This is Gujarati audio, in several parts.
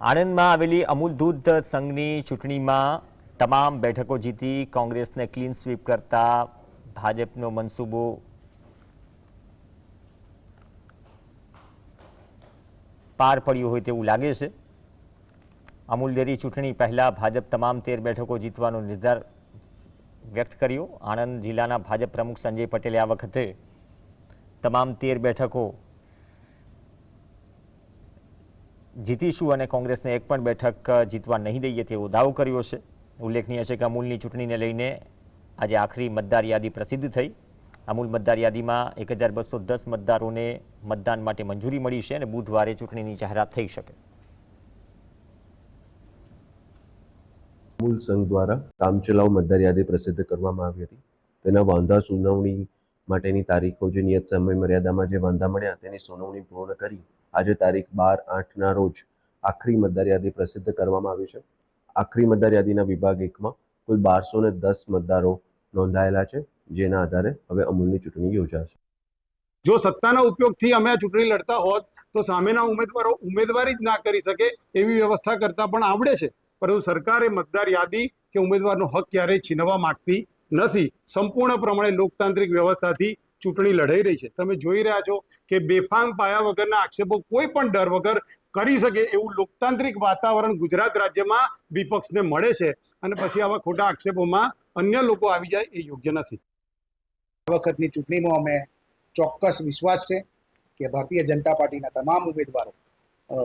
આણંદમાં આવેલી અમૂલ દૂધ સંઘની ચૂંટણીમાં તમામ બેઠકો જીતી કોંગ્રેસને ક્લીન સ્વીપ કરતા ભાજપનો મનસૂબો. પાર પડ્યો હોય તેવું લાગે છે. અમૂલ ડેરી ચૂંટણી પહેલાં ભાજપ તમામ તેર બેઠકો જીતવાનો નિર્ધાર વ્યક્ત કર્યો. આણંદ જિલ્લાના ભાજપ પ્રમુખ સંજય પટેલે આ વખતે તમામ તેર બેઠકો જીતીશું અને કોંગ્રેસને એક પણ બેઠક જીતવા નહીં દઈએ તેવો દાવો કર્યો છે. ઉલ્લેખનીય છે કે અમૂલની ચૂંટણીને લઈને આજે આખરી મતદાર યાદી પ્રસિદ્ધ થઈ. અમૂલ મતદાર યાદીમાં એક હજાર બસો દસ મતદારોને મતદાન માટે મંજૂરી મળી છે અને બુધવારે ચૂંટણીની જાહેરાત થઈ શકે. અમૂલ સંઘ દ્વારા કામચલાઉ મતદાર યાદી પ્રસિદ્ધ કરવામાં આવી હતી. તેના વાંધા સુનાવણી માટેની તારીખો જે નિયત સમય મર્યાદામાં જે વાંધા મળ્યા તેની સુનાવણી પૂર્ણ કરી આજે તારીખ બાર આઠના રોજ આખરી મતદાર યાદી પ્રસિદ્ધ કરવામાં આવી છે. આખરી મતદાર યાદીના વિભાગ એકમાં કુલ બારસો ને દસ મતદારો નોંધાયેલા છે, જેના આધારે હવે અમૂલની ચૂંટણી યોજાશે. જો સત્તાના ઉપયોગથી અમે આ ચૂંટણી લડતા હોત, તો સામેના ઉમેદવારો ઉમેદવારી જ ના કરી શકે એવી વ્યવસ્થા કરતા પણ આવડે છે. પરંતુ સરકારે મતદાર યાદી કે ઉમેદવારનો હક ક્યારેય છીનવા માંગતી નથી. સંપૂર્ણ પ્રમાણે લોકતાંત્રિક વ્યવસ્થાથી ચૂંટણી લડાઈ રહી છે. તમે જોઈ રહ્યા છો કે બેફામ પાયા વગરના આક્ષેપો કોઈ પણ ડર વગર કરી શકે એવું લોકતાંત્રિક વાતાવરણ ગુજરાત રાજ્યમાં વિપક્ષને મળે છે અને પછી આવા ખોટા આક્ષેપોમાં અન્ય લોકો આવી જાય એ યોગ્ય નથી. આ વખતની ચૂંટણીમાં અમે ચોક્કસ વિશ્વાસ છે કે ભારતીય જનતા પાર્ટીના તમામ ઉમેદવારો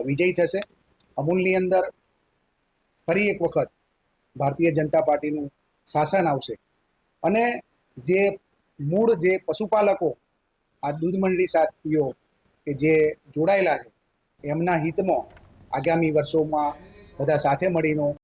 વિજયી થશે. અમૂલની અંદર ફરી એક વખત ભારતીય જનતા પાર્ટીનું શાસન આવશે. અને જે મૂળ જે પશુપાલકો, આ દૂધ મંડળી સાથીઓ કે જે જોડાયેલા છે, એમના હિતમાં આગામી વર્ષોમાં બધા સાથે મળીને